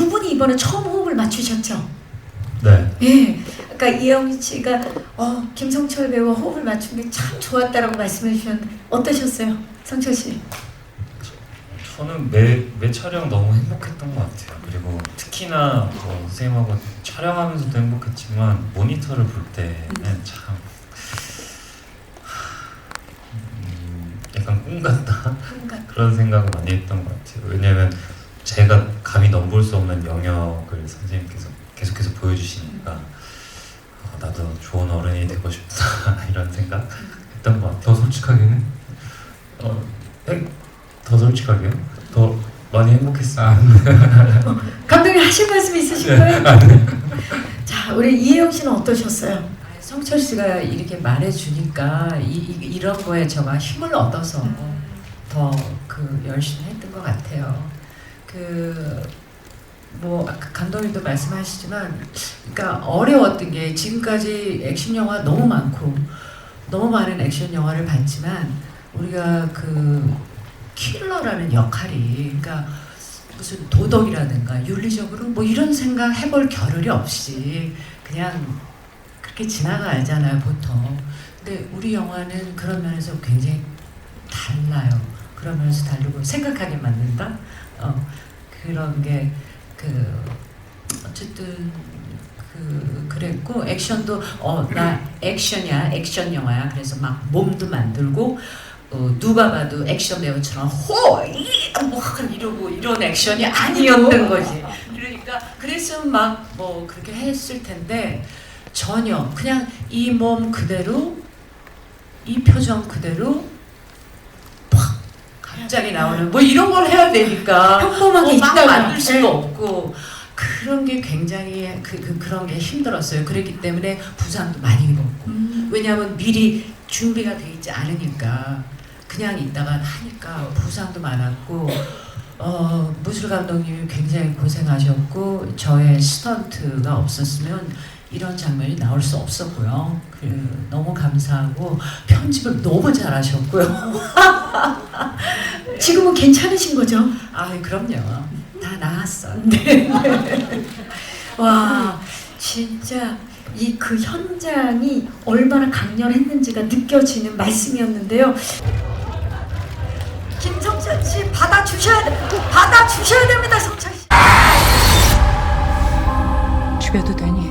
두 분이 이번에 처음 호흡을 맞추셨죠? 네. 예. 그러니까 이영희 씨가 어, 김성철 배우와 호흡을 맞춘 게 참 좋았다라고 말씀해 주셨는데 어떠셨어요? 성철 씨? 저는 매, 매 촬영 너무 행복했던 것 같아요. 그리고 특히나 뭐 선생님하고 촬영하면서도 행복했지만 모니터를 볼 때는 참 음, 약간 꿈 같다 한가 그런 생각을 많이 했던 것 같아요. 왜냐면 제가 감히 넘볼 수 없는 영역을 선생님께서 계속해서 보여주시니까 어, 나도 좋은 어른이 되고 싶다 이런 생각 했던 것 같아요. 더 솔직하게는 어, 행- 더 솔직하게요? 더 많이 행복했어요. 아, 감독님 하실 말씀 있으신 거예요? 자, 우리 이혜영 씨는 어떠셨어요? 성철 씨가 이렇게 말해주니까 이, 이, 이런 거에 제가 힘을 얻어서 더 그 열심히 했던 것 같아요. 그뭐 아까 감독님도 말씀하시지만, 그러니까 어려웠던 게 지금까지 액션 영화 너무 많고 너무 많은 액션 영화를 봤지만 우리가 그 킬러라는 역할이, 그러니까 무슨 도덕이라든가 윤리적으로 뭐 이런 생각 해볼 겨를이 없이 그냥 그렇게 지나가잖아요 보통. 근데 우리 영화는 그런 면에서 굉장히 달라요. 그런 면에서 다르고 생각하게 만든다. 어 그런 게 그 어쨌든 그 그랬고 액션도 어 나 액션이야 액션 영화야. 그래서 막 몸도 만들고. 어, 누가 봐도 액션 배우처럼 호이뭐 이러고 이런 액션이 아니었던 거지. 그러니까 그랬으면 막뭐 그렇게 했을 텐데 전혀 그냥 이 몸 그대로 이 표정 그대로 팍 갑자기 나오는 뭐 이런 걸 해야 되니까 평범하게 어, 막 있다가. 만들 수도 네. 없고 그런 게 굉장히 그, 그 그런 게 힘들었어요. 그렇기 때문에 부상도 많이 입었고 음, 왜냐하면 미리 준비가 돼 있지 않으니까 그냥 있다가 하니까 부상도 많았고 어, 무술 감독님이 굉장히 고생하셨고 저의 스턴트가 없었으면 이런 장면이 나올 수 없었고요. 그, 너무 감사하고 편집을 너무 잘하셨고요. 지금은 괜찮으신 거죠? 아 그럼요. 다 나았어요. 와, 진짜 이 그 현장이 얼마나 강렬했는지가 느껴지는 말씀이었는데요. 김성철 씨 받아 주셔야 돼. 받아 주셔야 됩니다, 성철 씨. 죽여도 되니?